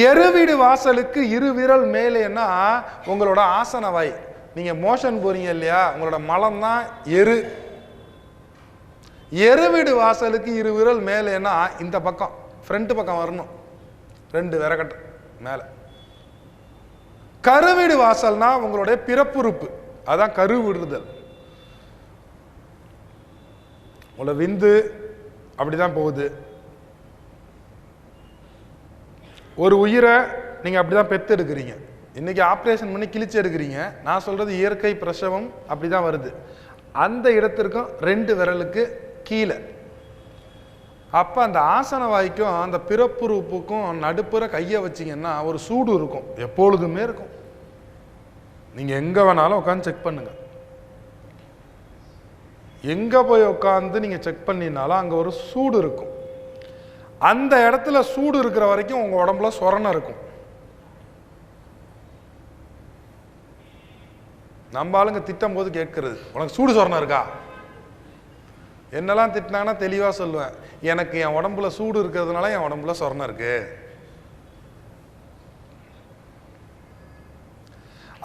எருவீடு வாசலுக்கு இரு விரல் மேலேன்னா உங்களோட ஆசன வாய். நீங்க மோஷன் போறீங்க இல்லையா? உங்களோட மலம் தான் எரு. எருவீடு வாசலுக்கு இரு விரல் மேலேன்னா இந்த பக்கம் ஃப்ரண்ட் பக்கம் வரணும். ரெண்டு விரகட்டு மேலே. கருவீடு வாசல்னா உங்களுடைய பிறப்புறுப்பு அதான் கருவிடுதல் உங்களோட விந்து அப்படிதான் போகுது. ஒரு உயிரை நீங்கள் அப்படி தான் பெற்று எடுக்கிறீங்க இன்னைக்கு ஆப்ரேஷன் பண்ணி கிழிச்சு எடுக்கிறீங்க நான் சொல்கிறது இயற்கை பிரசவம் அப்படிதான் வருது. அந்த இடத்திற்கும் ரெண்டு விரலுக்கு கீழே. அப்போ அந்த ஆசன வாய்க்கும் அந்த பிறப்புறுப்புக்கும் நடுப்புற கையை வச்சிங்கன்னா ஒரு சூடு இருக்கும். எப்பொழுதுமே இருக்கும். நீங்கள் எங்கே வேணாலும் உட்காந்து செக் பண்ணுங்கள் எங்கே போய் உட்காந்து நீங்கள் செக் பண்ணினாலும் அங்கே ஒரு சூடு இருக்கும். அந்த இடத்துல சூடு இருக்கிற வரைக்கும் உங்க உடம்புல சொரணம் இருக்கும். நம்ம ஆளுங்க திட்டம் போது கேட்கறது உனக்கு சூடு சொரணம் இருக்கா? என்னெல்லாம் திட்டினாங்கன்னா தெளிவாக சொல்லுவேன். எனக்கு என் உடம்புல சூடு இருக்கிறதுனால என் உடம்புல சொரணம் இருக்கு.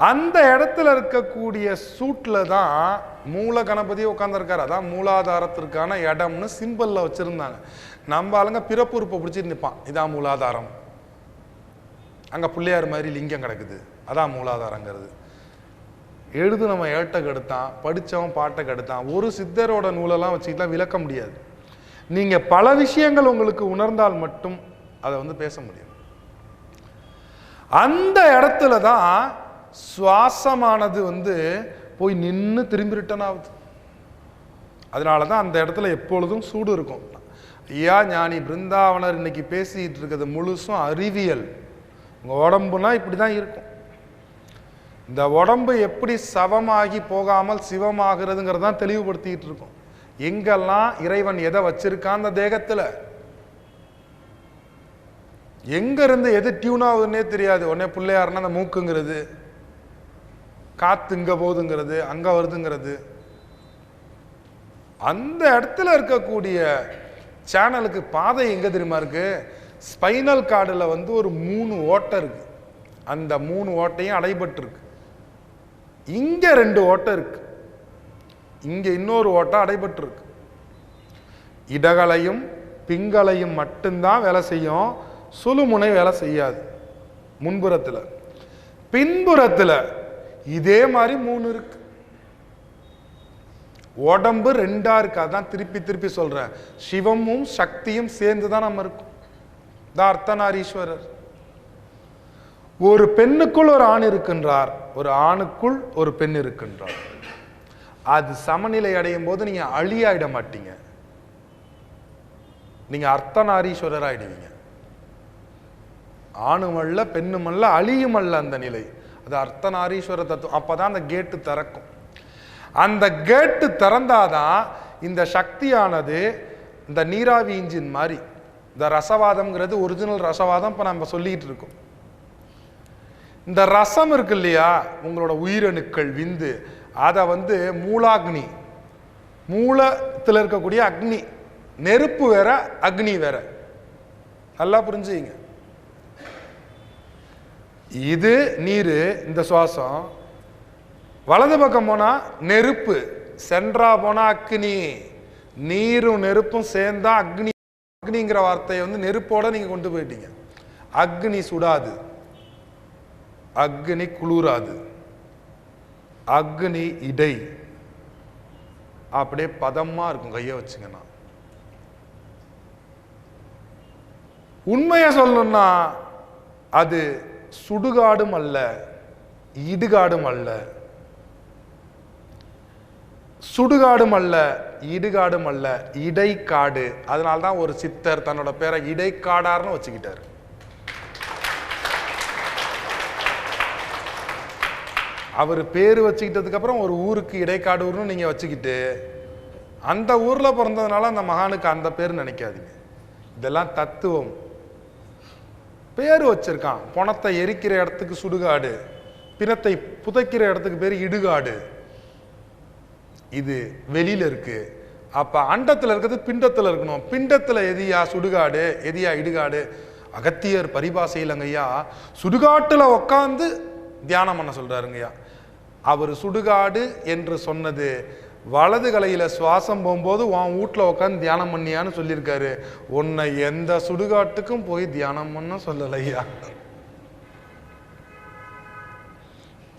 அந்த இடத்துல இருக்கக்கூடிய சூட்டில் தான் மூல கணபதியே உட்காந்துருக்காரு அதான் மூலாதாரத்திற்கான இடம்னு சிம்பிள்ல வச்சிருந்தாங்க. நம்ம ஆளுங்க பிறப்புறுப்பை பிடிச்சிட்டு நிற்பான் இதான் மூலாதாரம். அங்க பிள்ளையார் மாதிரி லிங்கம் கிடக்குது. அதான் மூலாதாரங்கிறது. எழுது நம்ம ஏட்டை கெடுத்தான் படிச்சவன் பாட்டை கெடுத்தான். ஒரு சித்தரோட நூலெல்லாம் வச்சுக்கிட்டா விளக்க முடியாது. நீங்க பல விஷயங்கள் உங்களுக்கு உணர்ந்தால் மட்டும் அதை வந்து பேச முடியும். அந்த இடத்துல தான் சுவாசமானது வந்து போய் நின்று திரும்பி ரிட்டர்ன் ஆகுது. அதனால தான் அந்த இடத்துல எப்பொழுதும் சூடு இருக்கும். ஐயா ஞானி பிருந்தாவனர் இன்னைக்கு பேசிக்கிட்டு இருக்கிறது முழுசும் அறிவியல். உங்கள் உடம்புனா இப்படி தான் இருக்கும். இந்த உடம்பு எப்படி சவமாகி போகாமல் சிவமாகிறதுங்கிறது தான் தெளிவுபடுத்திக்கிட்டு இருக்கும். எங்கெல்லாம் இறைவன் எதை வச்சிருக்கான் அந்த தேகத்தில்? எங்கேருந்து எது டியூன் ஆகுதுன்னே தெரியாது. உடனே பிள்ளையாருன்னா அந்த மூக்குங்கிறது. காற்று இங்கே போகுதுங்கிறது அங்கே வருதுங்கிறது அந்த இடத்துல இருக்கக்கூடிய சேனலுக்கு பாதை எங்கே தெரியுமா இருக்கு? ஸ்பைனல் கார்டில் வந்து ஒரு மூணு ஓட்டை இருக்கு. அந்த மூணு ஓட்டையும் அடைபட்டுருக்கு. இங்கே ரெண்டு ஓட்டை இருக்கு. இங்கே இன்னொரு ஓட்டை அடைபட்டுருக்கு. இடகலையும் பிங்கலையும் மட்டும்தான் வேலை செய்யும். சுழுமுனை வேலை செய்யாது. முன்புறத்தில். பின்புறத்தில் இதே மாதிரி மூணு இருக்கு. உடம்பு ரெண்டா இருக்கு. அதான் திருப்பி திருப்பி சொல்றேன். சிவமும் சக்தியும் சேர்ந்து தான் நம்ம இருக்கும். தான் அர்த்தநாரீஸ்வரர். ஒரு பெண்ணுக்குள் ஒரு ஆண் இருக்கின்றார். ஒரு ஆணுக்குள் ஒரு பெண் இருக்கின்றார். அது சமநிலை அடையும் போது நீங்க அழியாயிட மாட்டீங்க. நீங்க அர்த்தநாரீஸ்வரர் ஆயிடுவீங்க ஆணுமல்ல பெண்ணுமல்ல அழியுமல்ல அந்த நிலை. அது அர்த்தநாரீஸ்வர தத்துவம். அப்போ தான் அந்த கேட்டு திறக்கும். அந்த கேட்டு திறந்தாதான் இந்த சக்தியானது இந்த நீராவி இன்ஜின் மாதிரி இந்த ரசவாதம்ங்கிறது ஒரிஜினல் ரசவாதம் இப்போ நம்ம சொல்லிக்கிட்டு இருக்கோம். இந்த ரசம் இருக்கு இல்லையா? உங்களோட உயிரணுக்கள் விந்து அதை வந்து மூலாக்னி மூலத்தில் இருக்கக்கூடிய அக்னி நெருப்பு வேற அக்னி வேற. நல்லா புரிஞ்சுங்க இது நீர் இந்த சுவாசம். வலது பக்கம் போனால் நெருப்பு சென்றா போனால் அக்னி. நீரும் நெருப்பும் சேர்ந்தா அக்னி. அக்னிங்கிற வார்த்தையை வந்து நெருப்போட நீங்கள் கொண்டு போயிட்டீங்க. அக்னி சுடாது. அக்னி குளிராது. அக்னி இடை. அப்படியே பதமாக இருக்கும் கையை வச்சுங்கன்னா. உண்மையை சொல்லணும்னா அது சுடுகாடும் அல்ல இடுகாடும் அல்ல. சுடுகாடும் அல்ல இடுகாடும் அல்ல இடைக்காடு. அதனால தான் ஒரு சித்தர் தன்னோட பேரை இடைக்காடார்னு வச்சுக்கிட்டாரு. அவர் பேர் வச்சுக்கிட்டதுக்கப்புறம் ஒரு ஊருக்கு இடைக்காடூர்னு நீங்கள் வச்சுக்கிட்டு அந்த ஊரில் பிறந்ததுனால அந்த மகானுக்கு அந்த பேர் நினைக்காதீங்க. இதெல்லாம் தத்துவம். பேர் வச்சிருக்கான். பணத்தை எரிக்கிற இடத்துக்கு சுடுகாடு. பிணத்தை புதைக்கிற இடத்துக்கு பேர் இடுகாடு. இது வெளியில இருக்கு. அப்ப அண்டத்துல இருக்கிறது பிண்டத்துல இருக்கணும். பிண்டத்துல எதியா சுடுகாடு எதியா இடுகாடு? அகத்தியர் பரிபாசையிலங்கய்யா சுடுகாட்டுல உட்காந்து தியானம் பண்ண சொல்றாருங்கய்யா அவர் சுடுகாடு என்று சொன்னது வலது கலையில் சுவாசம் போகும்போது உன் வீட்டில் உட்காந்து தியானம் பண்ணியான்னு சொல்லியிருக்காரு. உன்னை எந்த சுடுகாட்டுக்கும் போய் தியானம் பண்ண சொல்லலையா?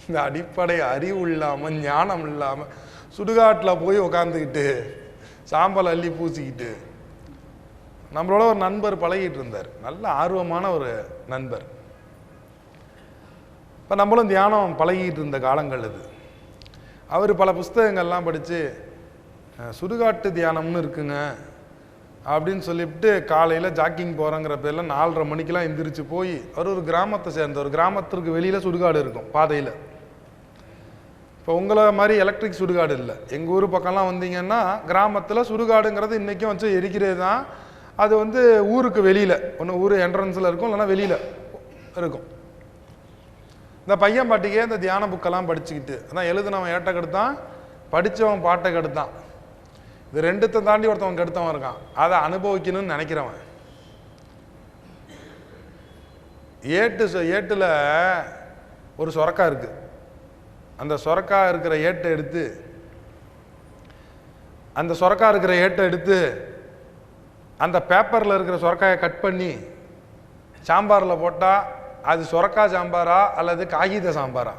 இந்த அடிப்படை அறிவு இல்லாமல் ஞானம் இல்லாமல் சுடுகாட்டில் போய் உக்காந்துக்கிட்டு சாம்பல் அள்ளி பூசிக்கிட்டு நம்மளோட ஒரு நண்பர் பழகிட்டு இருந்தார். நல்ல ஆர்வமான ஒரு நண்பர். இப்போ நம்மளும் தியானம் பழகிட்டு இருந்த காலங்கள் அது. அவர் பல புஸ்தகங்கள்லாம் படித்து சுடுகாட்டு தியானம்னு இருக்குங்க அப்படின்னு சொல்லிவிட்டு காலையில் ஜாக்கிங் போகிறோங்கிற பேரில் நாலரை மணிக்கெலாம் எந்திரிச்சு போய் அவர் ஒரு கிராமத்தை சேர்ந்தவர் கிராமத்திற்கு வெளியில் சுடுகாடு இருக்கும் பாதையில். இப்போ உங்களை மாதிரி எலக்ட்ரிக் சுடுகாடு இல்லை. எங்கள் ஊர் பக்கம்லாம் வந்தீங்கன்னா கிராமத்தில் சுடுகாடுங்கிறது இன்றைக்கும் வச்சு எரிக்கிறது தான். அது வந்து ஊருக்கு வெளியில் ஒன்று ஊர் என்ட்ரன்ஸில் இருக்கும் இல்லைன்னா வெளியில் இருக்கும். இந்த பையன் பாட்டிக்கே இந்த தியான புக்கெல்லாம் படிச்சுக்கிட்டு அதான் எழுதுனவன் ஏட்டை கெடுத்தான் படித்தவன் பாட்டை கெடுத்தான். இது ரெண்டுத்தை தாண்டி ஒருத்தவன் கெடுத்தவன் இருக்கான். அதை அனுபவிக்கணும்னு நினைக்கிறவன். ஏட்டு ஏட்டில் ஒரு சொரக்கா இருக்கு. அந்த சொரக்கா இருக்கிற ஏட்டை எடுத்து அந்த சொரக்கா இருக்கிற ஏட்டை எடுத்து அந்த பேப்பரில் இருக்கிற சொரக்காயை கட் பண்ணி சாம்பாரில் போட்டால் அது சொரக்கா சாம்பாரா அல்லது காகித சாம்பாரா?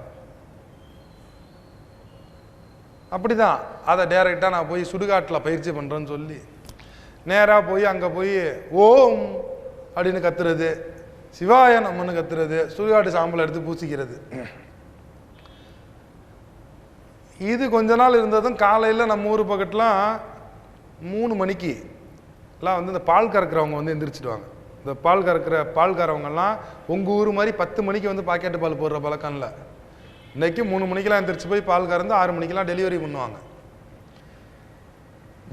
அப்படிதான். அதை டேரெக்டாக நான் போய் சுடுகாட்டில் பயிற்சி பண்ணுறேன்னு சொல்லி நேராக போய் அங்கே போய் ஓம் அப்படின்னு கத்துறது சிவாய நம்மன்னு கத்துறது சுடுகாட்டு சாம்பலை எடுத்து பூசிக்கிறது. இது கொஞ்ச நாள் இருந்ததும் காலையில் நம்ம ஊர் பக்கத்துலாம் மூணு மணிக்கு எல்லாம் வந்து இந்த பால் கறக்கிறவங்க வந்து எந்திரிச்சிடுவாங்க. இந்த பால் கறக்கிற பால் பால்காரவங்கெல்லாம் உங்கள் ஊர் மாதிரி பத்து மணிக்கு வந்து பாக்கெட்டு பால் போடுற பழக்கம் இல்லை இன்றைக்கி மூணு மணிக்கெல்லாம் எந்திரிச்சு போய் பால் கறந்து ஆறு மணிக்கெலாம் டெலிவரி பண்ணுவாங்க.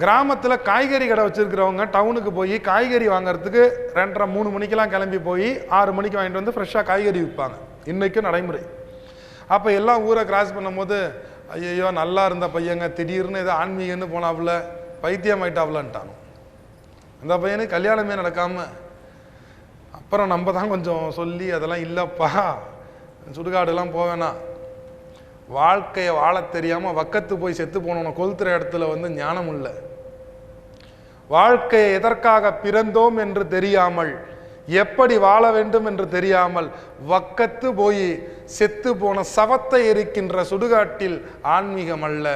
கிராமத்தில் காய்கறி கடை வச்சுருக்கிறவங்க டவுனுக்கு போய் காய்கறி வாங்குறதுக்கு ரெண்டரை மூணு மணிக்கெலாம் கிளம்பி போய் ஆறு மணிக்கு வாங்கிட்டு வந்து ஃப்ரெஷ்ஷாக காய்கறி விற்பாங்க இன்றைக்கும் நடைமுறை. அப்போ எல்லாம் ஊரை கிராஸ் பண்ணும்போது ஐயோ நல்லா இருந்த பையங்க திடீர்னு ஏதோ ஆன்மீகன்னு போனாப்புல பைத்தியம் ஆயிட்டாப்புலன்ட்டானோ அந்த பையனுக்கு கல்யாணமே நடக்காமல் அப்புறம் நம்ம தான் கொஞ்சம் சொல்லி அதெல்லாம் இல்லைப்பா. சுடுகாடுலாம் போவேனா வாழ்க்கையை வாழத் தெரியாமல் வக்கத்து போய் செத்து போனவன கொளுத்துற இடத்துல வந்து ஞானம் இல்லை. வாழ்க்கையை எதற்காக பிறந்தோம் என்று தெரியாமல் எப்படி வாழ வேண்டும் என்று தெரியாமல் வக்கத்து போய் செத்து போன சவத்தை எரிக்கின்ற சுடுகாட்டில் ஆன்மீகம் அல்ல.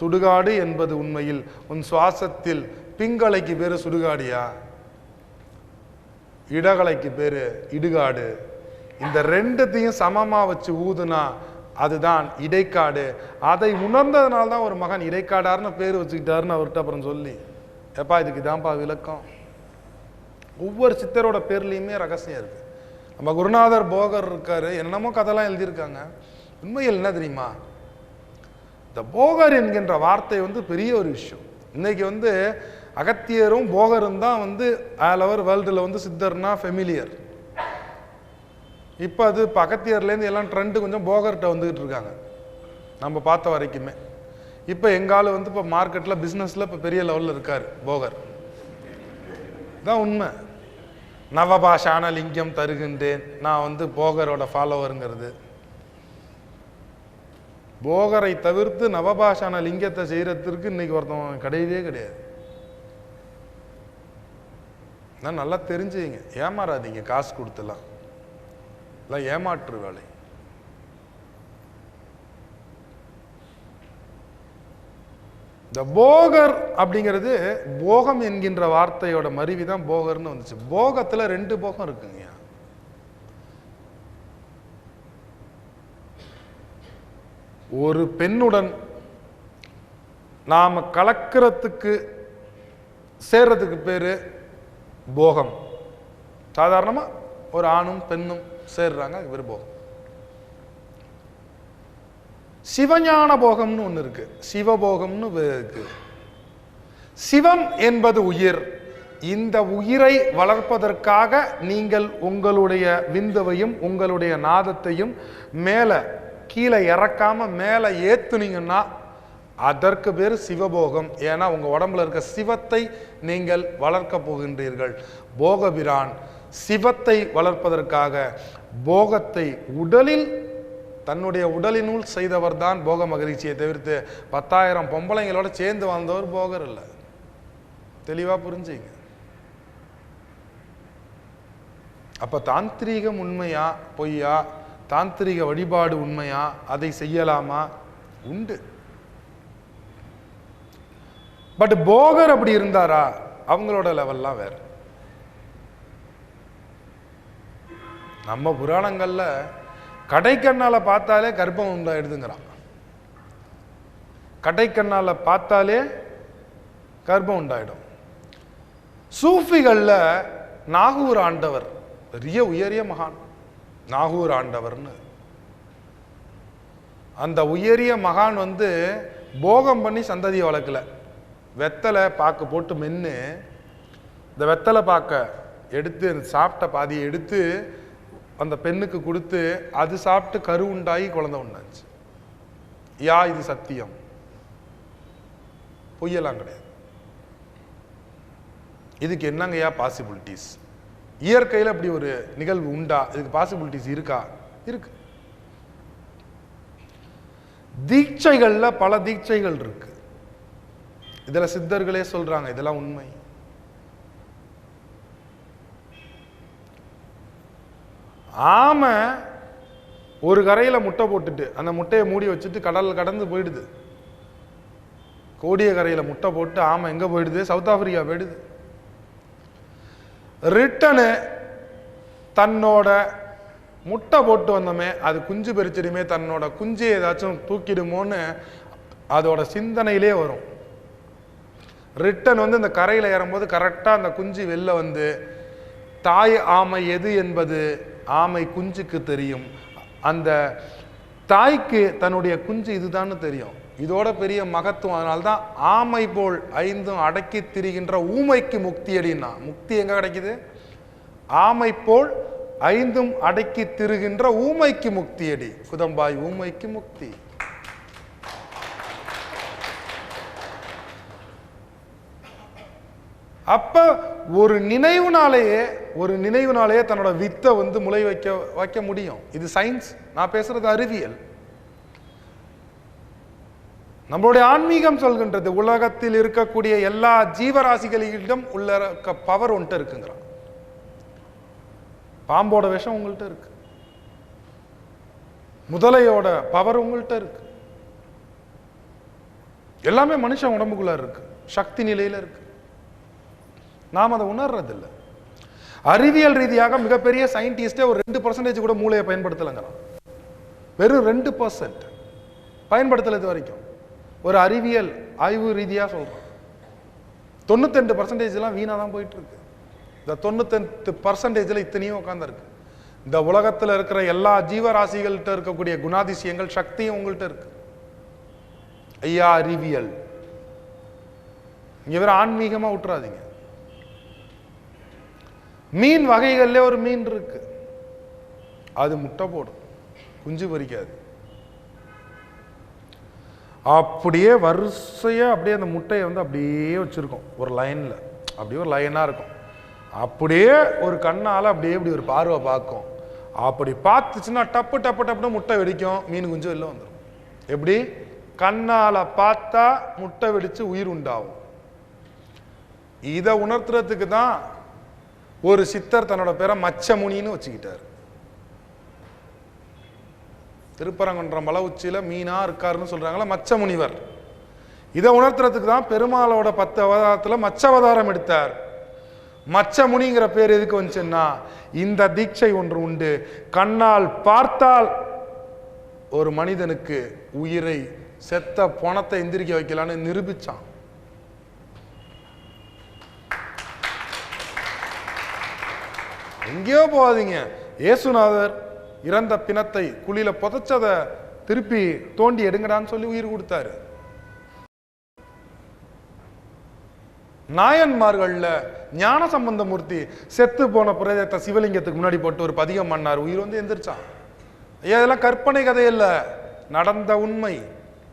சுடுகாடு என்பது உண்மையில் உன் சுவாசத்தில் பிங்கலைக்கு பேர் சுடுகாடியா? இடகலைக்கு பேர் இடுகாடு. இந்த ரெண்டுத்தையும் சமமாக வச்சு ஊதுனா அதுதான் இடைக்காடு. அதை உணர்ந்ததுனால தான் ஒரு மகன் இடைக்காடாருன்னு பேர் வச்சுக்கிட்டாருன்னு அவர்கிட்ட அப்புறம் சொல்லி. எப்பா இதுக்கு இதான்ப்பா விளக்கம். ஒவ்வொரு சித்தரோட பேர்லையுமே ரகசியம் இருக்குது நம்ம குருநாதர் போகர் இருக்கார் என்னென்னமோ கதைலாம் எழுதியிருக்காங்க. உண்மையில் என்ன தெரியுமா? இந்த போகர் என்கின்ற வார்த்தை வந்து பெரிய ஒரு விஷயம். இன்னைக்கு வந்து அகத்தியரும் போகரும் தான் வந்து ஆல் ஓவர் வேர்ல்டில் வந்து சித்தர்னா ஃபெமிலியர். இப்போ அது இப்போ அகத்தியர்லேருந்து எல்லாம் ட்ரெண்டு கொஞ்சம் போகர்கிட்ட வந்துக்கிட்டு இருக்காங்க. நம்ம பார்த்த வரைக்குமே. இப்போ எங்காலும் வந்து இப்போ மார்க்கெட்டில் பிஸ்னஸில் இப்போ பெரிய லெவலில் இருக்கார் போகர். தான் உண்மை. நவபாஷான லிங்கம் தருகின்றேன். நான் வந்து போகரோட ஃபாலோவருங்கிறது போகரை தவிர்த்து நவபாஷான லிங்கத்தை செய்கிறதுக்கு இன்றைக்கி ஒருத்தவன் கிடையவே கிடையாது. நான் நல்லா தெரிஞ்சுங்க. ஏமாறாதீங்க காசு கொடுத்துலாம். எல்லாம் ஏமாற்று வேலை. இந்த போகர் அப்படிங்கிறது போகம் என்கின்ற வார்த்தையோட மருவி தான் போகர்னு வந்துச்சு. போகத்தில் ரெண்டு போகம் இருக்குங்க. ஒரு பெண்ணுடன் நாம் கலக்கிறதுக்கு சேர்றதுக்கு பேர் போகம். சாதாரணமாக ஒரு ஆணும் பெண்ணும் சேர்றாங்க அது பேர் போகம். சிவஞான போகம்னு ஒன்று இருக்கு. சிவபோகம்னு இருக்கு. சிவம் என்பது உயிர். இந்த உயிரை வளர்ப்பதற்காக நீங்கள் உங்களுடைய விந்துவையும் உங்களுடைய நாதத்தையும் மேலே கீழே இறக்காம மேலே ஏத்துனீங்கன்னா அதற்கு பேர் சிவபோகம். ஏன்னா உங்கள் உடம்புல இருக்க சிவத்தை நீங்கள் வளர்க்க போகின்றீர்கள். போகபிரான் சிவத்தை வளர்ப்பதற்காக போகத்தை உடலில் தன்னுடைய உடலினுள் செய்தவர் தான் போக மகிழ்ச்சியை தவிர்த்து பத்தாயிரம் பொம்பளைங்களோட சேர்ந்து வாழ்ந்தவர் போகர் இல்லை. தெளிவாக புரிஞ்சுங்க. அப்போ தாந்திரீகம் உண்மையா? பொய்யா? தாந்திரிக வழிபாடு உண்மையா? அதை செய்யலாமா? உண்டு. பட் போகர் அப்படி இருந்தாரா? அவங்களோட லெவல்லாம் வேற. நம்ம புராணங்கள்ல கடைக்கண்ணால பார்த்தாலே கர்ப்பம் உண்டாயிடுதுங்கிறான். கடைக்கண்ணால பார்த்தாலே கர்ப்பம் உண்டாயிடும். சூஃபிகள்ல நாகூர் ஆண்டவர் பெரிய உயரிய மகான். நாகூர் ஆண்டவர்னு. அந்த உயரிய மகான் வந்து போகம் பண்ணி சந்ததியை வளர்க்கல. வெத்தலை பாக்கு போட்டு மென்று இந்த வெத்தலை பாக்க எடுத்து அந்த சாப்பிட்ட பாதியை எடுத்து அந்த பெண்ணுக்கு கொடுத்து அது சாப்பிட்டு கரு உண்டாகி குழந்தை உண்டாச்சு. யா இது சத்தியம். பொய்யெல்லாம் கிடையாது. இதுக்கு என்னங்கய்யா பாசிபிலிட்டிஸ் இயற்கையில் அப்படி ஒரு நிகழ்வு உண்டா? இதுக்கு பாசிபிலிட்டிஸ் இருக்கா? இருக்கு. தீட்சைகளில் பல தீட்சைகள் இருக்கு. இதில் சித்தர்களே சொல்றாங்க இதெல்லாம் உண்மை. ஆமை ஒரு கரையில முட்டை போட்டுட்டு அந்த முட்டையை மூடி வச்சுட்டு கடலில் கடந்து போயிடுது. கோடிய கரையில முட்டை போட்டு ஆமை எங்க போயிடுது? சவுத் ஆப்பிரிக்கா போயிடுது. ரிட்டனு தன்னோட முட்டை போட்டு வந்தோமே அது குஞ்சு பெரிச்சிடுமே தன்னோட குஞ்சு ஏதாச்சும் தூக்கிடுமோன்னு அதோட சிந்தனையிலே வரும். ரிட்டன் வந்து இந்த கரையில் ஏறும்போது கரெக்டாக அந்த குஞ்சு வெளில வந்து தாய் ஆமை எது என்பது ஆமை குஞ்சுக்கு தெரியும். அந்த தாய்க்கு தன்னுடைய குஞ்சு இதுதான்னு தெரியும். இதோட பெரிய மகத்துவம் அதனால்தான் ஆமை போல் ஐந்தும் அடக்கி திரிகின்ற ஊமைக்கு முக்தி அடின்னா முக்தி எங்க கிடைக்குது? ஆமை போல் ஐந்தும் அடக்கி திருகின்ற ஊமைக்கு முக்தி அடி. குதம்பாய் ஊமைக்கு முக்தி. அப்போ ஒரு நினைவுனாலேயே ஒரு நினைவுனாலேயே தன்னோட வித்தை வந்து முளை வைக்க வைக்க முடியும். இது சயின்ஸ் நான் பேசுறது அறிவியல். நம்மளுடைய ஆன்மீகம் சொல்கின்றது உலகத்தில் இருக்கக்கூடிய எல்லா ஜீவராசிகளிடம் உள்ள பவர் ஒன்ட்டு இருக்குங்கிறான். பாம்போட விஷம் உங்கள்கிட்ட இருக்கு. முதலையோட பவர் உங்கள்கிட்ட இருக்கு. எல்லாமே மனுஷன் உடம்புக்குள்ள இருக்கு. சக்தி நிலையில இருக்கு. நாம் அதை உணர்றதில்லை. அறிவியல் ரீதியாக மிகப்பெரிய சயின்டிஸ்டே ஒரு ரெண்டு பர்சன்டேஜ் கூட மூளையை பயன்படுத்தலைங்கிறான் வெறும் ரெண்டு பர்சன்ட் பயன்படுத்தல இது வரைக்கும். ஒரு அறிவியல் ஆய்வு ரீதியாக சொல்கிறோம் தொண்ணூத்தெண்டு பர்சன்டேஜ்லாம் வீணாக தான் போயிட்டு இருக்கு இந்த தொண்ணூத்தெட்டு பர்சன்டேஜில் இத்தனையும் உட்காந்துருக்கு இந்த உலகத்தில் இருக்கிற எல்லா ஜீவராசிகள்கிட்ட இருக்கக்கூடிய குணாதிசயங்கள் சக்தியும் உங்கள்கிட்ட இருக்கு. ஐயா அறிவியல். இங்கே வேற ஆன்மீகமாக விட்டுறாதீங்க மீன் வகைகள்லே ஒரு மீன் இருக்கு. அது முட்டை போடும். குஞ்சு பொரிக்காது. அப்படியே வரிசையாக அப்படியே அந்த முட்டையை வந்து அப்படியே வச்சுருக்கோம். ஒரு லைனில். அப்படியே ஒரு லைனாக இருக்கும். அப்படியே ஒரு கண்ணால் அப்படியே இப்படி ஒரு பார்வை பார்க்கும். அப்படி பார்த்துச்சுன்னா டப்பு டப்பு டப்புன்னு முட்டை வெடிக்கும். மீன் குஞ்சு வெளில வந்துடும் எப்படி? கண்ணால் பார்த்தா முட்டை வெடித்து உயிர் உண்டாகும். இதை உணர்த்துறதுக்கு தான் ஒரு சித்தர் தன்னோட பேரை மச்சமுனின்னு வச்சுக்கிட்டார். திருப்பரங்குன்றம் மலை உச்சியில் மீனா இருக்காருன்னு சொல்கிறாங்களா மச்ச முனிவர் இதை உணர்த்துறதுக்கு தான் பெருமாளோட பத்து அவதாரத்தில் மச்ச அவதாரம் எடுத்தார். மச்ச முனிங்கிற பேர் எதுக்கு வந்துச்சுன்னா இந்த தீட்சை ஒன்று உண்டு. கண்ணால் பார்த்தால் ஒரு மனிதனுக்கு உயிரை செத்த பணத்தை எந்திரிக்க வைக்கலான்னு நிரூபிச்சான். எங்கேயோ போகாதீங்க. இயேசுநாதர் இறந்த பிணத்தை குழியில புதைச்சதை திருப்பி தோண்டி எடுங்கடான்னு சொல்லி உயிர் கொடுத்தாரு. நாயன்மார்கள்ல ஞான சம்பந்தமூர்த்தி செத்து போன பிரேதத்தை சிவலிங்கத்துக்கு முன்னாடி போட்டு ஒரு பதிகம் பண்ணார். உயிர் வந்து எந்திரிச்சான். ஐயா இதெல்லாம் கற்பனை கதை இல்லை நடந்த உண்மை.